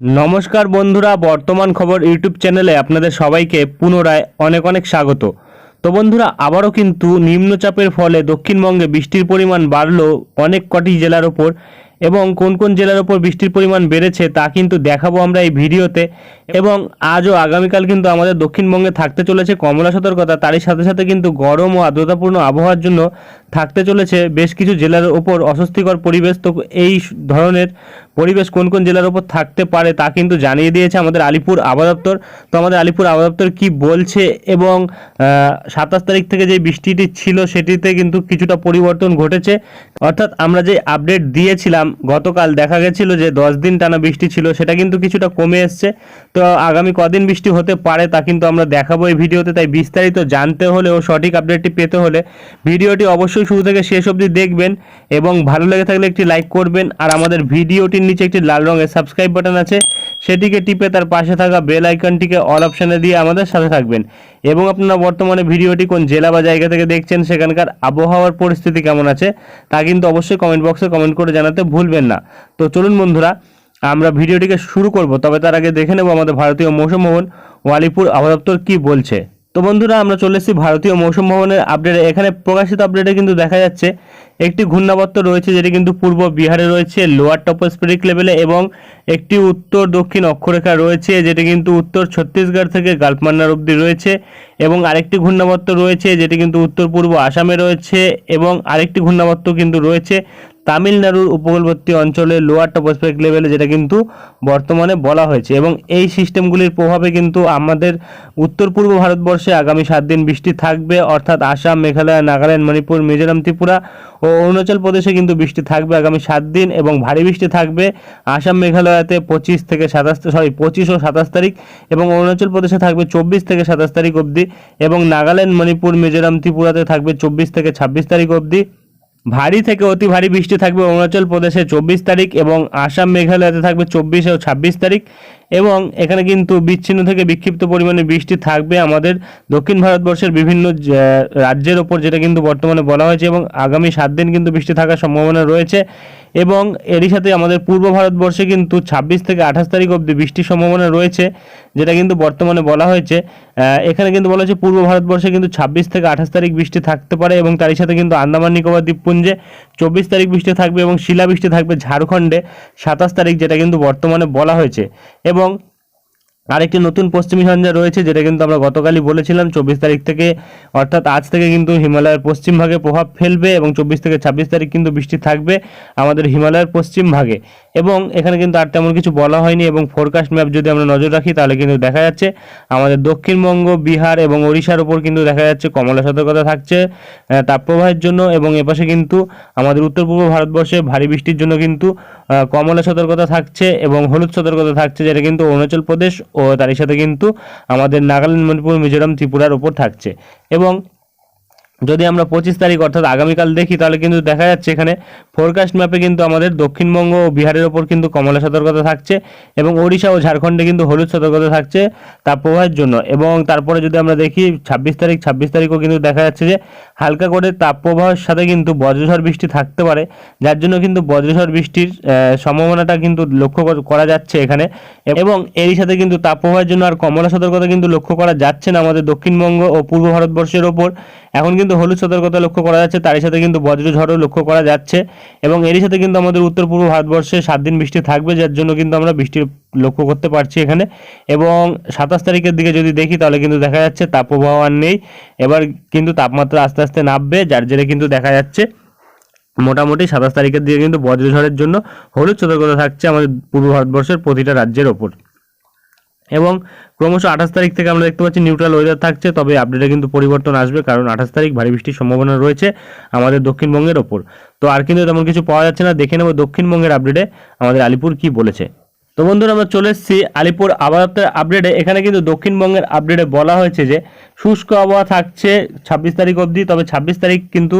নমস্কার বন্ধুরা, বর্তমান খবর ইউটিউব চ্যানেলে আপনাদের সবাইকে পুনরায় অনেক অনেক স্বাগত। তো বন্ধুরা, আবারও কিন্তু নিম্নচাপের ফলে দক্ষিণবঙ্গে বৃষ্টির পরিমাণ বাড়ল অনেক কটি জেলার ওপর এবং কোন কোন জেলার ওপর বৃষ্টির পরিমাণ বেড়েছে তা কিন্তু দেখাবো আমরা এই ভিডিওতে। এবং আজও আগামীকাল কিন্তু আমাদের দক্ষিণবঙ্গে থাকতে চলেছে কমলা সতর্কতা। তারই সাথে সাথে কিন্তু গরম ও আর্দ্রতাপূর্ণ আবহাওয়ার জন্য থাকতে চলেছে বেশ কিছু জেলার ওপর অস্বস্তিকর পরিবেশ। তো এই ধরনের পরিবেশ কোন কোন জেলার ওপর থাকতে পারে তা কিন্তু জানিয়ে দিয়েছে আমাদের আলিপুর আবহাওয়া দপ্তর। তো আমাদের আলিপুর আবহাওয়া দপ্তর কী বলছে এবং সাতাশ তারিখ থেকে যে বৃষ্টিটি ছিল সেটিতে কিন্তু কিছুটা পরিবর্তন ঘটেছে। অর্থাৎ আমরা যে আপডেট দিয়েছিলাম, গতকাল দেখা গেছিল যে দশ দিন টানা বৃষ্টি ছিল, সেটা কিন্তু কিছুটা কমে এসছে। তো আগামী কদিন বৃষ্টি হতে পারে তা কিন্তু আমরা দেখাবো এই ভিডিওতে, তাই বিস্তারিত জানতে হলে ও সঠিক আপডেটটি পেতে হলে ভিডিওটি অবশ্যই শুরু থেকে শেষ অবধি দেখবেন এবং ভালো লেগে থাকলে একটি লাইক করবেন আর আমাদের ভিডিওটির নিচে একটি লাল রঙের সাবস্ক্রাইব বাটন আছে, সেটিকে টিপে তার পাশে থাকা বেল আইকনটিকে অল অপশানে দিয়ে আমাদের সাথে থাকবেন। এবং আপনারা বর্তমানে ভিডিওটি কোন জেলা বা জায়গা থেকে দেখছেন, সেখানকার আবহাওয়ার পরিস্থিতি কেমন আছে, তা কিন্তু অবশ্যই কমেন্ট বক্সে কমেন্ট করে জানাতে ভুলবেন না। তো চলুন বন্ধুরা আমরা ভিডিওটিকে শুরু করব, তবে তার আগে দেখে নেব আমাদের ভারতীয় মৌসুম ভবন, ওয়ালিপুর আবহাওয়া কী বলছে। তো বন্ধুরা, আমরা চলে এসেছি ভারতীয় মৌসুম ভবনের আপডেটে। এখানে প্রকাশিত আপডেটে কিন্তু দেখা যাচ্ছে, একটি ঘূর্ণাবর্ত রয়েছে যেটি কিন্তু পূর্ব বিহারে রয়েছে লোয়ার টপোস্ফেরিক লেভেলে এবং একটি উত্তর দক্ষিণ অক্ষরেখা রয়েছে, যেটি কিন্তু উত্তর ছত্তিশগড় থেকে গালফমান্নার অবধি রয়েছে এবং আরেকটি ঘূর্ণাবর্ত রয়েছে যেটি কিন্তু উত্তর পূর্ব আসামে রয়েছে এবং আরেকটি ঘূর্ণাবর্ত কিন্তু রয়েছে তামিলনাড়ুর উপকূলবর্তী অঞ্চলে লোয়ার টপোস্ফেরিক লেভেলে যেটা কিন্তু বর্তমানে বলা হয়েছে। এবং এই সিস্টেমগুলির প্রভাবে কিন্তু আমাদের উত্তর পূর্ব ভারতবর্ষে আগামী সাত দিন বৃষ্টি থাকবে, অর্থাৎ আসাম, মেঘালয়, নাগাল্যান্ড, মণিপুর, মিজোরাম, ত্রিপুরা ও অরুণাচল প্রদেশে কিন্তু বৃষ্টি থাকবে আগামী সাত দিন এবং ভারী বৃষ্টি থাকবে। আসাম, মেঘালয়তে পঁচিশ থেকে সাতাশ সরি পঁচিশ ও সাতাশ তারিখ এবং অরুণাচল প্রদেশে থাকবে চব্বিশ থেকে সাতাশ তারিখ অবধি এবং নাগাল্যান্ড, মণিপুর, মিজোরাম, ত্রিপুরাতে থাকবে চব্বিশ থেকে ছাব্বিশ তারিখ অবধি। ভারী থেকে অতি ভারী বৃষ্টি থাকবে অরুণাচল প্রদেশে চব্বিশ তারিখ এবং আসাম, মেঘালয়তে থাকবে চব্বিশ ও ছাব্বিশ তারিখ। এবং এখানে কিন্তু বিচ্ছিন্ন থেকে বিক্ষিপ্ত পরিমাণে বৃষ্টি থাকবে আমাদের দক্ষিণ ভারতবর্ষের বিভিন্ন রাজ্যের ওপর, যেটা কিন্তু বর্তমানে বলা হয়েছে এবং আগামী সাত দিন কিন্তু বৃষ্টি থাকার সম্ভাবনা রয়েছে। এবং এরই সাথে আমাদের পূর্ব ভারতবর্ষে কিন্তু ছাব্বিশ থেকে আঠাশ তারিখ অবধি বৃষ্টির সম্ভাবনা রয়েছে, যেটা কিন্তু বর্তমানে বলা হয়েছে। এখানে কিন্তু বলা হয়েছে পূর্ব ভারতবর্ষে কিন্তু ছাব্বিশ থেকে আঠাশ তারিখ বৃষ্টি থাকতে পারে এবং তারই সাথে কিন্তু আন্দামান নিকোবর দ্বীপপুঞ্জে চব্বিশ তারিখ বৃষ্টি থাকবে এবং শিলাবৃষ্টি থাকবে ঝাড়খণ্ডে, সাতাশ তারিখ যেটা কিন্তু বর্তমানে বলা হয়েছে। এবং আরেকটি নতুন পশ্চিমী ঝঞ্ঝা রয়েছে, যেটা কিন্তু আমরা গতকালই বলেছিলাম, চব্বিশ তারিখ থেকে, অর্থাৎ আজ থেকে কিন্তু হিমালয়ের পশ্চিম ভাগে প্রভাব ফেলবে এবং চব্বিশ থেকে ছাব্বিশ তারিখ কিন্তু বৃষ্টি থাকবে আমাদের হিমালয়ের পশ্চিম ভাগে। এবং এখানে কিন্তু আর তেমন কিছু বলা হয়নি এবং ফোরকাস্ট ম্যাপ যদি আমরা নজর রাখি, তাহলে কিন্তু দেখা যাচ্ছে আমাদের দক্ষিণবঙ্গ, বিহার এবং ওড়িশার উপর কিন্তু দেখা যাচ্ছে কমলা সতর্কতা থাকছে তাপপ্রবাহের জন্য এবং এপাশে কিন্তু আমাদের উত্তর পূর্ব ভারতবর্ষে ভারী বৃষ্টির জন্য কিন্তু কমলা সতর্কতা থাকছে এবং হলুদ সতর্কতা থাকছে, যেটা কিন্তু অরুণাচল প্রদেশ ও তারই সাথে কিন্তু আমাদের নাগাল্যান্ড মণিপুর মিজোরাম ত্রিপুরার ওপর থাকছে। এবং যদি আমরা পঁচিশ তারিখ অর্থাৎ আগামীকাল দেখি, তাহলে কিন্তু দেখা যাচ্ছে এখানে ফোরকাস্ট ম্যাপে কিন্তু আমাদের দক্ষিণবঙ্গ ও বিহারের ওপর কিন্তু কমলা সতর্কতা থাকছে এবং ওড়িশা ও ঝাড়খণ্ডে কিন্তু হলুদ সতর্কতা থাকছে তাপপ্রবাহের জন্য। এবং তারপরে যদি আমরা দেখি, ছাব্বিশ তারিখ, ছাব্বিশ তারিখও কিন্তু দেখা যাচ্ছে যে হালকা করে তাপপ্রবাহের সাথে কিন্তু বজ্রঝড় বৃষ্টি থাকতে পারে, যার জন্য কিন্তু বজ্রঝড় বৃষ্টির সম্ভাবনাটা কিন্তু লক্ষ্য করা যাচ্ছে এখানে। এবং এরই সাথে কিন্তু তাপপ্রবাহের জন্য আর কমলা সতর্কতা কিন্তু লক্ষ্য করা যাচ্ছে না আমাদের দক্ষিণবঙ্গ ও পূর্ব ভারতবর্ষের ওপর। এখন কিন্তু হলুদ সতর্কতা লক্ষ্য করা যাচ্ছে, তারই সাথে কিন্তু বজ্রঝড়ও লক্ষ্য করা যাচ্ছে এবং এরই সাথে কিন্তু আমাদের উত্তর পূর্ব ভারতবর্ষে সাত দিন বৃষ্টি থাকবে, যার জন্য কিন্তু আমরা বৃষ্টির লক্ষ্য করতে পারছি এখানে এবং সাতাশ তারিখের দিকে যদি দেখি তাহলে কিন্তু দেখা যাচ্ছে তাপপ্রবাহ আর নেই, এবার কিন্তু তাপমাত্রা আস্তে আস্তে নামবে, যার জেরে কিন্তু দেখা যাচ্ছে মোটামুটি সাতাশ তারিখের দিকে কিন্তু বজ্রঝড়ের জন্য হলুদ সতর্কতা থাকছে আমাদের পূর্ব ভারতবর্ষের প্রতিটা রাজ্যের ওপর। এবং ক্রমশ আঠাশ তারিখ থেকে আমরা দেখতে পাচ্ছি নিউট্রাল ওয়েদার থাকছে, তবে আপডেটে কিন্তু পরিবর্তন আসবে কারণ আঠাশ তারিখ ভারী বৃষ্টির সম্ভাবনা রয়েছে আমাদের দক্ষিণবঙ্গের ওপর। তো আর কিন্তু তেমন কিছু পাওয়া যাচ্ছে না, দেখে নেব দক্ষিণবঙ্গের আপডেটে আমাদের আলিপুর কি বলেছে। তো বন্ধুরা আমরা চলে এসেছি আলিপুর আবহাওয়ার আপডেটে এখানে কিন্তু দক্ষিণবঙ্গের আপডেটে বলা হয়েছে যে শুষ্ক আবহাওয়া থাকছে ছাব্বিশ তারিখ অবধি, তবে ছাব্বিশ তারিখ কিন্তু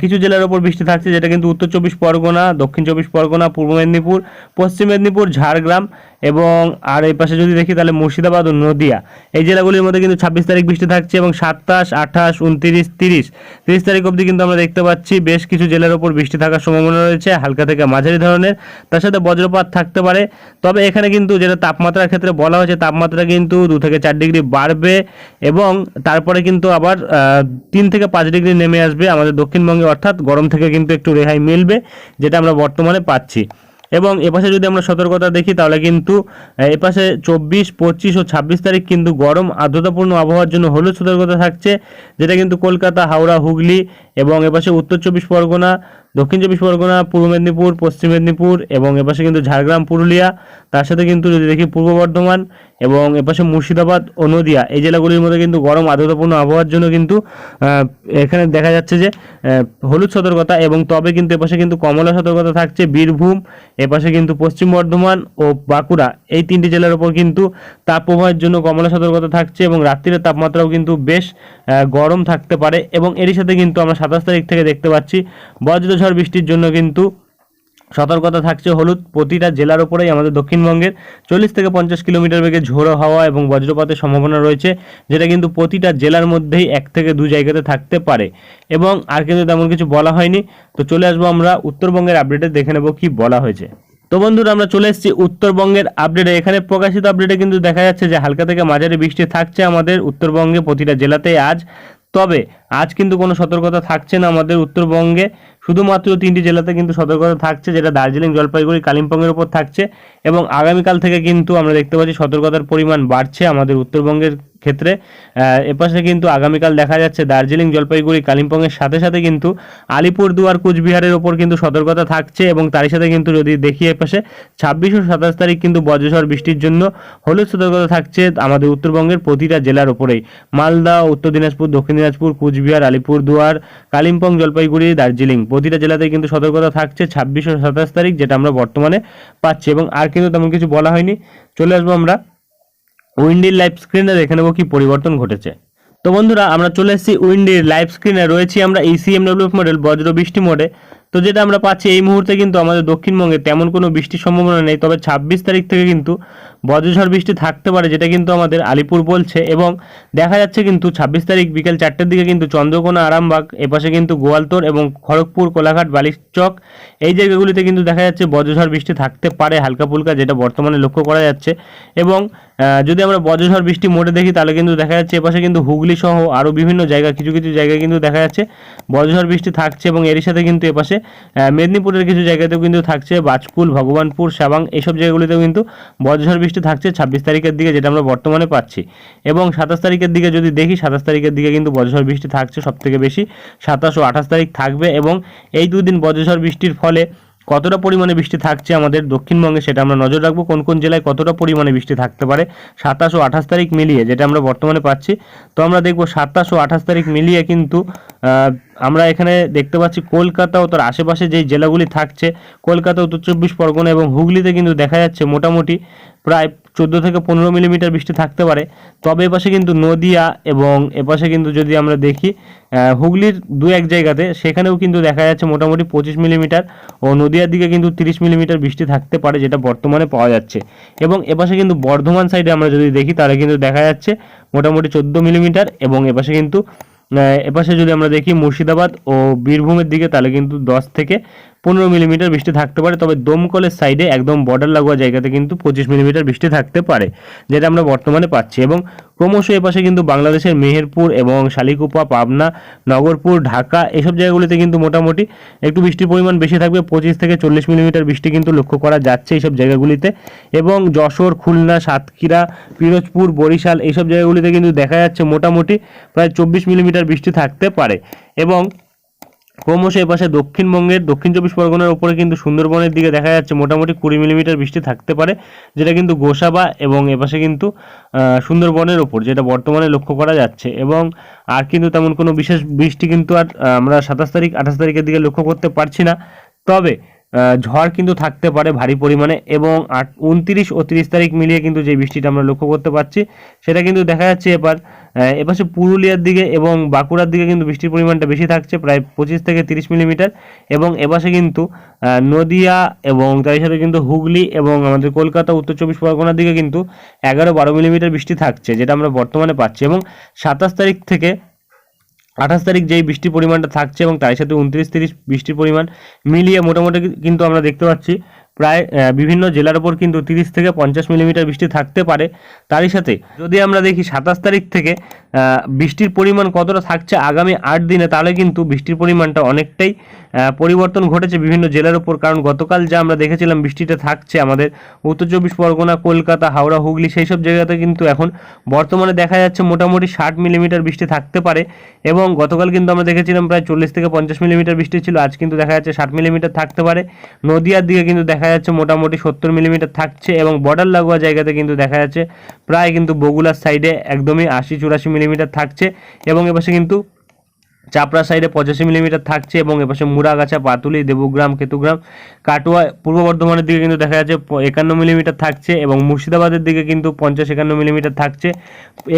কিছু জেলার ওপর বৃষ্টি থাকছে, যেটা কিন্তু উত্তর চব্বিশ পরগনা, দক্ষিণ চব্বিশ পরগনা, পূর্ব মেদিনীপুর, পশ্চিম মেদিনীপুর, ঝাড়গ্রাম এবং আর এই পাশে যদি দেখি তাহলে মুর্শিদাবাদ ও নদিয়া। এই জেলাগুলির মধ্যে কিন্তু ছাব্বিশ তারিখ বৃষ্টি থাকছে এবং সাতাশ, আঠাশ, উনত্রিশ, তিরিশ। তিরিশ তারিখ অবধি কিন্তু আমরা দেখতে পাচ্ছি বেশ কিছু জেলার ওপর বৃষ্টি থাকার সম্ভাবনা রয়েছে, হালকা থেকে মাঝারি ধরনের। তার সাথে বজ্রপাত থাকতে পারে। তবে এখানে কিন্তু যেটা তাপমাত্রার ক্ষেত্রে বলা হয়েছে, তাপমাত্রা কিন্তু দু থেকে চার ডিগ্রি বাড়বে এবং তারপরে কিন্তু আবার তিন থেকে পাঁচ ডিগ্রি নেমে আসবে আমাদের দক্ষিণবঙ্গে। অর্থাৎ গরম থেকে কিন্তু একটু রেহাই মিলবে, যেটা আমরা বর্তমানে পাচ্ছি। এবং এপাশে যদি আমরা সতর্কতা দেখি, তাহলে কিন্তু এপাশে চব্বিশ, পঁচিশ ও ছাব্বিশ তারিখ কিন্তু গরম, আর্দ্রতাপূর্ণ আবহাওয়ার জন্য হলুদ সতর্কতা থাকছে, যেটা কিন্তু কলকাতা, হাওড়া, হুগলি এবং এপাশে উত্তর চব্বিশ পরগনা, দক্ষিণ চব্বিশ পরগনা, পূর্ব মেদিনীপুর, পশ্চিম মেদিনীপুর এবং এপাশে কিন্তু ঝাড়গ্রাম, পুরুলিয়া, তার সাথে কিন্তু যদি দেখি পূর্ব বর্ধমান এবং এপাশে মুর্শিদাবাদ ও নদিয়া, এই জেলাগুলির মধ্যে কিন্তু গরম আর্দ্রতাপূর্ণ আবহাওয়ার জন্য কিন্তু এখানে দেখা যাচ্ছে যে হলুদ সতর্কতা এবং তবে কিন্তু এপাশে কিন্তু কমলা সতর্কতা থাকছে, বীরভূম, এপাশে কিন্তু পশ্চিম বর্ধমান ও বাঁকুড়া, এই তিনটি জেলার উপর কিন্তু তাপ তাপপ্রবাহের জন্য কমলা সতর্কতা থাকছে এবং রাত্রির তাপমাত্রাও কিন্তু বেশ গরম থাকতে পারে এবং এরই সাথে কিন্তু আমরা সাতাশ তারিখ থেকে দেখতে পাচ্ছি। বজ্রঝড় বৃষ্টির জন্য কিন্তু সতর্কতা থাকছে হলুদ। প্রতিটা জেলার উপরেই আমাদের দক্ষিণবঙ্গের চল্লিশ থেকে পঞ্চাশ কিলোমিটার বেগে ঝোড়ো হাওয়া এবং বজ্রপাতের সম্ভাবনা রয়েছে, যেটা কিন্তু প্রতিটা জেলার মধ্যেই এক থেকে দু জায়গাতে থাকতে পারে। এবং আর কিন্তু তেমন কিছু বলা হয়নি। তো চলে আসব আমরা উত্তরবঙ্গের আপডেটে দেখে নেব কি বলা হয়েছে। তো বন্ধুরা, আমরা চলে এসেছি উত্তরবঙ্গের আপডেটে এখানে প্রকাশিত আপডেটে কিন্তু দেখা যাচ্ছে যে হালকা থেকে মাঝারি বৃষ্টি থাকছে আমাদের উত্তরবঙ্গে প্রতিটা জেলাতেই আজ। তবে আজ কিন্তু কোনো সতর্কতা থাকছে না আমাদের উত্তরবঙ্গে। শুধুমাত্র তিনটি জেলাতে কিন্তু সতর্কতা থাকছে, যেটা দার্জিলিং, জলপাইগুড়ি, কালিম্পংয়ের উপর থাকছে। এবং আগামীকাল থেকে কিন্তু আমরা দেখতে পাচ্ছি সতর্কতার পরিমাণ বাড়ছে আমাদের উত্তরবঙ্গের ক্ষেত্রে এপাশে কিন্তু আগামীকাল দেখা যাচ্ছে দার্জিলিং, জলপাইগুড়ি, কালিম্পংয়ের সাথে সাথে কিন্তু আলিপুরদুয়ার কুচবিহারের ওপর কিন্তু সতর্কতা থাকছে এবং তারই সাথে কিন্তু যদি দেখি এপাশে, ছাব্বিশ ও সাতাশ তারিখ কিন্তু বজ্রঝড় বৃষ্টির জন্য হলুদ সতর্কতা থাকছে আমাদের উত্তরবঙ্গের প্রতিটা জেলার ওপরেই। মালদা, উত্তর দিনাজপুর, দক্ষিণ দিনাজপুর, কুচবিহার, আলিপুরদুয়ার, কালিম্পং, জলপাইগুড়ি, দার্জিলিং প্রতিটা জেলাতেই কিন্তু সতর্কতা থাকছে ছাব্বিশ ও সাতাশ তারিখ যেটা আমরা বর্তমানে পাচ্ছি এবং আর কিন্তু তেমন কিছু বলা হয়নি। চলে আসব আমরা উইন্ডির লাইভ স্ক্রিনে দেখে নেব কী পরিবর্তন ঘটেছে। তো বন্ধুরা, আমরা চলে এসেছি উইন্ডির লাইভ স্ক্রিনে। রয়েছি আমরা এই সিএমডব্লিউএফ মডেল বজ্র বৃষ্টি মোডে তো যেটা আমরা পাচ্ছি এই মুহূর্তে কিন্তু আমাদের দক্ষিণবঙ্গে তেমন কোনো বৃষ্টির সম্ভাবনা নেই, তবে ছাব্বিশ তারিখ থেকে কিন্তু বজ্রঝড় বৃষ্টি থাকতে পারে, যেটা কিন্তু আমাদের আলিপুর বলছে এবং দেখা যাচ্ছে কিন্তু ছাব্বিশ তারিখ বিকেল চারটের দিকে কিন্তু চন্দ্রকোনা, আরামবাগ, এপাশে কিন্তু গোয়ালতোর এবং খড়গপুর, কোলাঘাট বালিচক এই জায়গাগুলিতে কিন্তু দেখা যাচ্ছে বজ্রঝড় বৃষ্টি থাকতে পারে হালকা ফুলকা, যেটা বর্তমানে লক্ষ্য করা যাচ্ছে এবং যদি আমরা বজ্রঝড় বৃষ্টি মোটে দেখি তাহলে কিন্তু দেখা যাচ্ছে এপাশে কিন্তু হুগলি সহ আরও বিভিন্ন জায়গা, কিছু কিছু জায়গায় কিন্তু দেখা যাচ্ছে বজ্রঝড় বৃষ্টি থাকছে এবং এরই সাথে কিন্তু এপাশে মেদিনীপুরের কিছু জায়গাতেও কিন্তু থাকছে বাজকুল, ভগবানপুর, সাবাং এইসব জায়গাগুলিতেও কিন্তু বজ্রঝড় বৃষ্টি থাকছে ছাব্বিশ তারিখের দিকে, যেটা আমরা বর্তমানে পাচ্ছি। এবং সাতাশ তারিখের দিকে যদি দেখি, সাতাশ তারিখের দিকে কিন্তু বজ্রঝড় বৃষ্টি থাকছে সব থেকে বেশি। সাতাশ ও আঠাশ তারিখ থাকবে এবং এই দুদিন বজ্রঝড় বৃষ্টির ফলে কতটা পরিমাণে বৃষ্টি থাকছে আমাদের দক্ষিণবঙ্গে, সেটা আমরা নজর রাখব কোন কোন জেলায় কতটা পরিমাণে বৃষ্টি থাকতে পারে। সাতাশ ও আঠাশ তারিখ মিলিয়ে, যেটা আমরা বর্তমানে পাচ্ছি, তো আমরা দেখব সাতাশ ও আঠাশ তারিখ মিলিয়ে কিন্তু আমরা এখানে দেখতে পাচ্ছি কলকাতা ও তার আশেপাশে যেই জেলাগুলি থাকছে, কলকাতা, উত্তর চব্বিশ পরগনা এবং হুগলিতে কিন্তু দেখা যাচ্ছে মোটামুটি প্রায় চোদ্দ থেকে পনেরো মিলিমিটার বৃষ্টি থাকতে পারে। তবে এপাশে কিন্তু নদিয়া এবং এপাশে কিন্তু যদি আমরা দেখি হুগলির দু এক জায়গাতে সেখানেও কিন্তু দেখা যাচ্ছে মোটামুটি পঁচিশ মিলিমিটার ও নদিয়ার দিকে কিন্তু তিরিশ মিলিমিটার বৃষ্টি থাকতে পারে যেটা বর্তমানে পাওয়া যাচ্ছে। এবং এপাশে কিন্তু বর্ধমান সাইডে আমরা যদি দেখি, তাহলে কিন্তু দেখা যাচ্ছে মোটামুটি চোদ্দ মিলিমিটার এবং এপাশে কিন্তু এপাশে যদি আমরা দেখি মুর্শিদাবাদ ও বীরভূমের দিকে তাহলে কিন্তু দশ থেকে পনেরো মিলিমিটার বৃষ্টি থাকতে পারে, তবে দমকলের সাইডে একদম বর্ডার লাগোয়া জায়গাতে কিন্তু পঁচিশ মিলিমিটার বৃষ্টি থাকতে পারে, যেটা আমরা বর্তমানে পাচ্ছি। এবং ক্রমশ এপাশে কিন্তু বাংলাদেশের মেহেরপুর এবং শালিকুপা, পাবনা, নগরপুর, ঢাকা এসব জায়গাগুলিতে কিন্তু মোটামুটি একটু বৃষ্টির পরিমাণ বেশি থাকবে। পঁচিশ থেকে চল্লিশ মিলিমিটার বৃষ্টি কিন্তু লক্ষ্য করা যাচ্ছে এইসব জায়গাগুলিতে। এবং যশোর, খুলনা, সাতক্ষীরা, পিরোজপুর, বরিশাল এইসব জায়গাগুলিতে কিন্তু দেখা যাচ্ছে মোটামুটি প্রায় চব্বিশ মিলিমিটার বৃষ্টি থাকতে পারে। এবং ক্রমশ এপাশে দক্ষিণবঙ্গের, দক্ষিণ চব্বিশ পরগনার উপরে কিন্তু সুন্দরবনের দিকে দেখা যাচ্ছে মোটামুটি কুড়ি মিলিমিটার বৃষ্টি থাকতে পারে, যেটা কিন্তু গোসাবা এবং এপাশে কিন্তু সুন্দরবনের ওপর যেটা বর্তমানে লক্ষ্য করা যাচ্ছে। এবং আর কিন্তু তেমন কোনো বিশেষ বৃষ্টি কিন্তু আর আমরা সাতাশ তারিখ, আঠাশ তারিখের দিকে লক্ষ্য করতে পারছি না। তবে ঝড় কিন্তু থাকতে পারে ভারী পরিমাণে এবং আট, উনত্রিশ ও তিরিশ তারিখ মিলিয়ে কিন্তু যে বৃষ্টিটা আমরা লক্ষ্য করতে পারছি, সেটা কিন্তু দেখা যাচ্ছে এবার এপাশে পুরুলিয়ার দিকে এবং বাঁকুড়ার দিকে কিন্তু বৃষ্টির পরিমাণটা বেশি থাকছে, প্রায় পঁচিশ থেকে তিরিশ মিলিমিটার এবং এপাশে কিন্তু নদিয়া এবং তার সাথে কিন্তু হুগলি এবং আমাদের কলকাতা, উত্তর চব্বিশ পরগনার দিকে কিন্তু এগারো বারো মিলিমিটার বৃষ্টি থাকছে, যেটা আমরা বর্তমানে পাচ্ছি এবং সাতাশ তারিখ থেকে আঠাশ তারিখ যেই বৃষ্টির পরিমাণটা থাকছে এবং তার সাথে উনত্রিশ তিরিশ বৃষ্টির পরিমাণ মিলিয়ে মোটামুটি কিন্তু আমরা দেখতে পাচ্ছি প্রায় বিভিন্ন জেলার ওপর কিন্তু তিরিশ থেকে পঞ্চাশ মিলিমিটার বৃষ্টি থাকতে পারে। তারই সাথে যদি আমরা দেখি সাতাশ তারিখ থেকে বৃষ্টির পরিমাণ কতটা থাকছে আগামী আট দিনে, তাহলে কিন্তু বৃষ্টির পরিমাণটা অনেকটাই পরিবর্তন ঘটেছে বিভিন্ন জেলার উপর। কারণ গতকাল যা আমরা দেখেছিলাম বৃষ্টিটা থাকছে আমাদের উত্তর চব্বিশ পরগনা, কলকাতা, হাওড়া, হুগলি সেই সব জায়গাতে কিন্তু এখন বর্তমানে দেখা যাচ্ছে মোটামুটি ষাট মিলিমিটার বৃষ্টি থাকতে পারে। এবং গতকাল কিন্তু আমরা দেখেছিলাম প্রায় চল্লিশ থেকে পঞ্চাশ মিলিমিটার বৃষ্টি ছিল, আজ কিন্তু দেখা যাচ্ছে ষাট মিলিমিটার থাকতে পারে। নদিয়ার দিকে কিন্তু দেখা যাচ্ছে মোটামুটি সত্তর মিলিমিটার থাকছে এবং বর্ডার লাগোয়া জায়গাতে কিন্তু দেখা যাচ্ছে প্রায় কিন্তু বগুলার সাইডে একদমই আশি চুরাশি মিলিমিটার থাকছে এবং এপাশে কিন্তু চাপড়া সাইডে পঁচাশি মিলিমিটার থাকছে এবং এপাশে মুড়াগাছা, পাতুলি, দেবগ্রাম, কেতুগ্রাম, কাটোয়া, পূর্ব বর্ধমানের দিকে কিন্তু দেখা যাচ্ছে একান্ন মিলিমিটার থাকছে এবং মুর্শিদাবাদের দিকে কিন্তু পঞ্চাশ একান্ন মিলিমিটার থাকছে।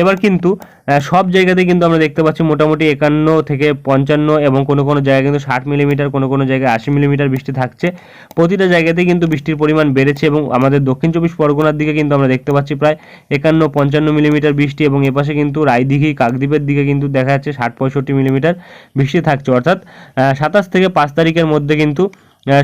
এবার কিন্তু সব জায়গাতেই কিন্তু আমরা দেখতে পাচ্ছি মোটামুটি একান্ন থেকে পঞ্চান্ন এবং কোনো কোনো জায়গায় কিন্তু ষাট মিলিমিটার, কোনো কোনো জায়গায় আশি মিলিমিটার বৃষ্টি থাকছে। প্রতিটা জায়গাতেই কিন্তু বৃষ্টির পরিমাণ বেড়েছে এবং আমাদের দক্ষিণ চব্বিশ পরগনার দিকে কিন্তু আমরা দেখতে পাচ্ছি প্রায় একান্ন, পঞ্চান্ন মিলিমিটার বৃষ্টি এবং এপাশে কিন্তু রায়দিঘি, কাকদ্বীপের দিকে কিন্তু দেখা যাচ্ছে ষাট, পঁয়ষট্টি মিলিমিটার। বৃষ্টি থাকছে। অর্থাৎ সাতাশ থেকে পাঁচ তারিখের মধ্যে কিন্তু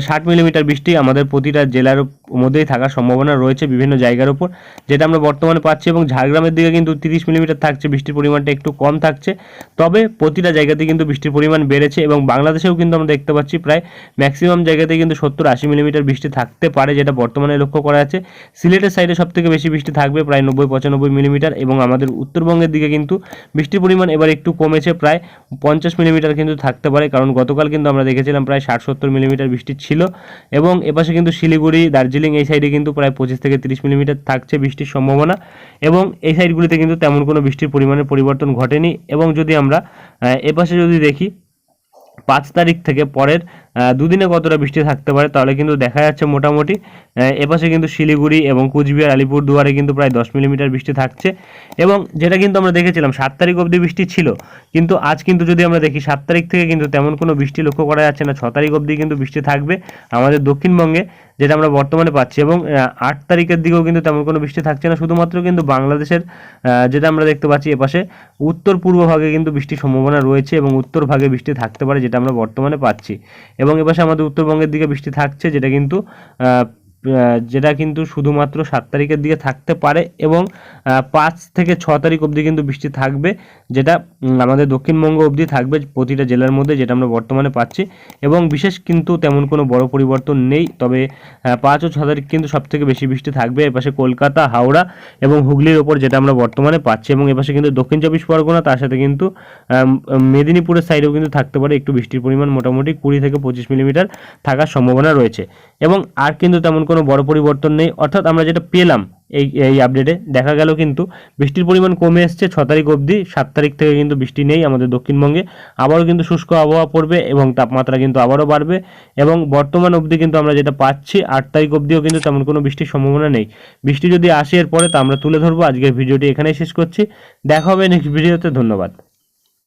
ষাট মিলিমিটার বৃষ্টি আমাদের প্রতিটা জেলার মধ্যেই থাকার সম্ভাবনা রয়েছে বিভিন্ন জায়গার উপর, যেটা আমরা বর্তমানে পাচ্ছি এবং ঝাড়গ্রামের দিকে কিন্তু তিরিশ মিলিমিটার থাকছে, বৃষ্টির পরিমাণটা একটু কম থাকছে। তবে প্রতিটা জায়গাতে কিন্তু বৃষ্টির পরিমাণ বেড়েছে এবং বাংলাদেশেও কিন্তু আমরা দেখতে পাচ্ছি প্রায় ম্যাক্সিমাম জায়গাতে কিন্তু সত্তর আশি মিলিমিটার বৃষ্টি থাকতে পারে, যেটা বর্তমানে লক্ষ্য করা যাচ্ছে। সিলেটের সাইডে সব থেকে বেশি বৃষ্টি থাকবে, প্রায় নব্বই, পঁচানব্বই মিলিমিটার এবং আমাদের উত্তরবঙ্গের দিকে কিন্তু বৃষ্টির পরিমাণ এবার একটু কমেছে, প্রায় পঞ্চাশ মিলিমিটার কিন্তু থাকতে পারে, কারণ গতকাল কিন্তু আমরা দেখেছিলাম প্রায় ষাট, সত্তর মিলিমিটার বৃষ্টি ছিল এবং এপাশে কিন্তু শিলিগুড়ি, দার্জিলিং এই সাইডে কিন্তু প্রায় পঁচিশ থেকে তিরিশ মিলিমিটার থাকছে বৃষ্টির সম্ভাবনা এবং এই সাইডগুলিতে কিন্তু তেমন কোনো বৃষ্টির পরিমাণের পরিবর্তন ঘটেনি এবং যদি আমরা এপাশে যদি দেখি পাঁচ তারিখ থেকে পরের দুদিনে কতটা বৃষ্টি থাকতে পারে তাহলে কিন্তু দেখা যাচ্ছে মোটামুটি এপাশে কিন্তু শিলিগুড়ি এবং কুচবিহার আলিপুর দুয়ারে কিন্তু প্রায় দশ মিলিমিটার বৃষ্টি থাকছে। এবং যেটা কিন্তু আমরা দেখেছিলাম, সাত তারিখ অবধি বৃষ্টি ছিল, কিন্তু আজ কিন্তু যদি আমরা দেখি সাত তারিখ থেকে কিন্তু তেমন কোনো বৃষ্টি লক্ষ্য করা যাচ্ছে না, ছ তারিখ অবধি কিন্তু বৃষ্টি থাকবে। আমাদের দক্ষিণবঙ্গে যেটা আমরা বর্তমানে পাচ্ছি এবং আট তারিখের দিকেও কিন্তু তেমন কোনো বৃষ্টি থাকছে না। শুধুমাত্র কিন্তু বাংলাদেশের যেটা আমরা দেখতে পাচ্ছি এপাশে উত্তর পূর্ব ভাগে কিন্তু বৃষ্টির সম্ভাবনা রয়েছে এবং উত্তর ভাগে বৃষ্টি থাকতে পারে, যেটা আমরা বর্তমানে পাচ্ছি। এবং এপাশে আমাদের উত্তরবঙ্গের দিকে বৃষ্টি থাকছে, যেটা কিন্তু যেটা কিন্তু শুধুমাত্র সাত তারিখের দিকে থাকতে পারে এবং পাঁচ থেকে ছ তারিখ অবধি কিন্তু বৃষ্টি থাকবে, যেটা আমাদের দক্ষিণবঙ্গ অবধি থাকবে প্রতিটা জেলার মধ্যে যেটা আমরা বর্তমানে পাচ্ছি এবং বিশেষ কিন্তু তেমন কোনো বড় পরিবর্তন নেই, তবে পাঁচ ও ছ তারিখ কিন্তু সব থেকে বেশি বৃষ্টি থাকবে, এপাশে কলকাতা, হাওড়া এবং হুগলির ওপর যেটা আমরা বর্তমানে পাচ্ছি এবং এপাশে কিন্তু দক্ষিণ চব্বিশ পরগনা, তার সাথে কিন্তু মেদিনীপুরের সাইডেও কিন্তু থাকতে পারে, একটু বৃষ্টির পরিমাণ মোটামুটি কুড়ি থেকে পঁচিশ মিলিমিটার থাকার সম্ভাবনা রয়েছে। এবং আর কিন্তু তেমন কোনো বড় পরিবর্তন নেই। অর্থাৎ আমরা যেটা পেলাম এই এই আপডেটে দেখা গেল কিন্তু বৃষ্টির পরিমাণ কমে এসছে, ছ তারিখ অবধি, সাত তারিখ থেকে কিন্তু বৃষ্টি নেই আমাদের দক্ষিণবঙ্গে। আবারও কিন্তু শুষ্ক আবহাওয়া পড়বে এবং তাপমাত্রা কিন্তু আবারও বাড়বে এবং বর্তমান অবধি কিন্তু আমরা যেটা পাচ্ছি, আট তারিখ অবধিও কিন্তু তেমন কোনো বৃষ্টির সম্ভাবনা নেই। বৃষ্টি যদি আসে এরপরে, তা আমরা তুলে ধরবো। আজকের ভিডিওটি এখানেই শেষ করছি। দেখা হবে নেক্সট ভিডিওতে ধন্যবাদ।